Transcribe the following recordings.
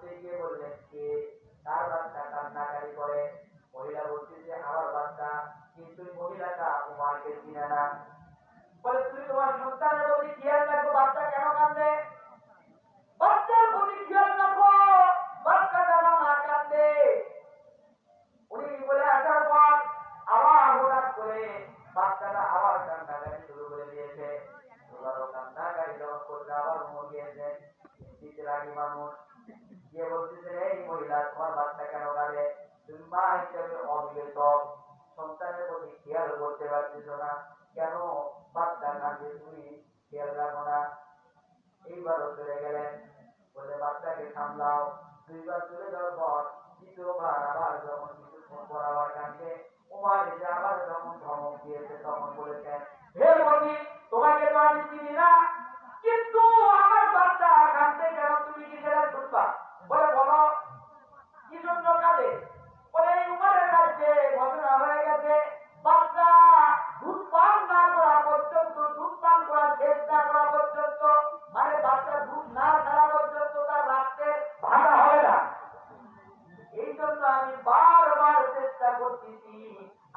কাফেলার গিয়ে বললেন কে তার বাচ্চা কান্নাকারি করে। মহিলা বলছে যে, আমার বাচ্চা, কিন্তু মহিলাটা উমারকে চিনে না। বলে, তুমি তোমার সন্তানের প্রতি খেয়াল রাখো, বাচ্চা কেন কান্দে বাচ্চার প্রতি খেয়াল রাখো, বাচ্চা যেন না কান্দে উনি বলে, আসার পর আবার হঠাৎ করে বাচ্চাটা আবার কান্নাকাটি শুরু করে দিয়েছে। এবারও কান্নাকাটি যখন করছে, আবার গিয়েছেন দিতে মানুষ। গিয়ে বলতেছে এই মহিলা, তোমার বাচ্চা কেন কাঁদে? তুমি মা হিসেবে অবিবেচক সন্তানের প্রতি খেয়াল করতে পারছিস না। কেন বাচ্চা কাঁদে তুমি? খেয়াল রাখো না। এইবারও চলে গেলেন। বলে, বাচ্চাকে সামলাও। দুইবার চলে যাওয়ার পর দ্বিতীয়বার আবার যখন কিছুক্ষণ পর আবার কাঁদছে উমার এসে আবার যখন ধমক দিয়েছে, তখন বলেছেন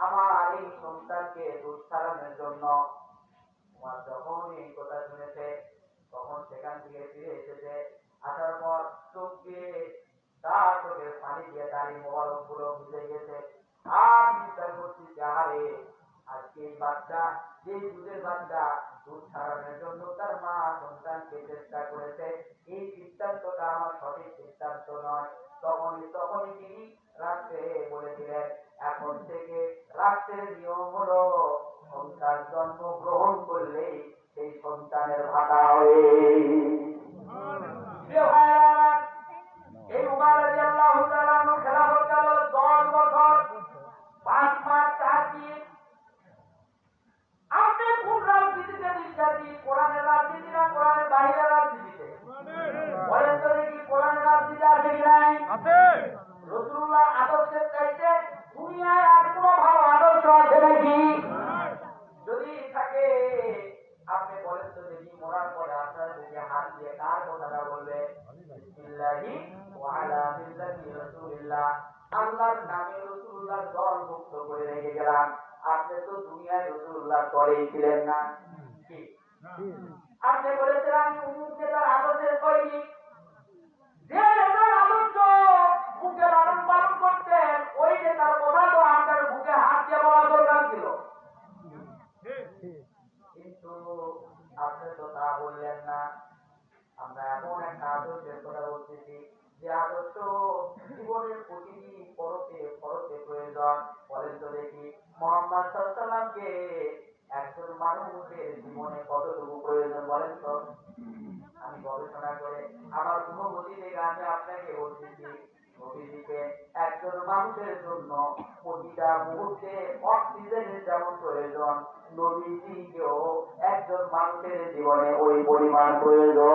আমার এই সন্তানকে দুধ জন্য তোমার যখন এই কথা শুনেছে, তখন সেখান থেকে ফিরে এসেছে। আসার পর চোখ, তার চোখের পানি দিয়ে দাঁড়িয়ে মোবারকগুলো ভিজে গেছে। আর চিন্তা করছি আরে আজকে এই বাচ্চা, যে দুধের বাচ্চা দুধ ছাড়ানোর জন্য তার মা সন্তানকে চেষ্টা করেছে, এই আমার সঠিক সিদ্ধান্ত নয়। তখনই তখনই তিনি রাত্রে বলে দিলেন এখন থেকে রাত্রের নিয়ম হলো কোরআনের রাজনীতি নাই। রসুল্লাহ আদর্শের চাইতে দুনিয়ায় আর কোনো ভালো আদর্শ আছে নাকি? যদি থাকে আপনি বলেন তো দেখি মরার পরে আপনার দিকে হাত দিয়ে কার কথাটা বলবে? বিসমিল্লাহি ওয়া আলা মিল্লাতি রাসূলিল্লাহ। আল্লাহর নামে রাসূলুল্লাহর দল মুক্ত করে রেখে গেলাম। আপনি তো দুনিয়ায় রাসূলুল্লাহর দলেই ছিলেন না। আপনি বলেছিলেন উমুক নেতার আদর্শের সৈনিক যে নেতার আদর্শ বুকে লালন পালন করতেন ওই নেতার কথা তো আপনার বুকে হাত দিয়ে বলা দরকার ছিল কিন্তু আপনি তো তা বললেন না। আমরা এমন একটা আদর্শের কথা বলতেছি যে আদর্শ জীবনের প্রতিটি পরতে পরতে প্রয়োজন। বলেন তো দেখি, মোহাম্মদ সাল্লামকে একজন মানুষের জীবনে কতটুকু প্রয়োজন বলেন তো? আমি গবেষণা করে আমার অনুভূতি থেকে আমি আপনাকে বলতেছি একজন মানুষের জন্য প্রতিটা মুহূর্তে অক্সিজেনের যেমন প্রয়োজন নবীজিকেও একজন মানুষের জীবনে ওই পরিমাণ প্রয়োজন।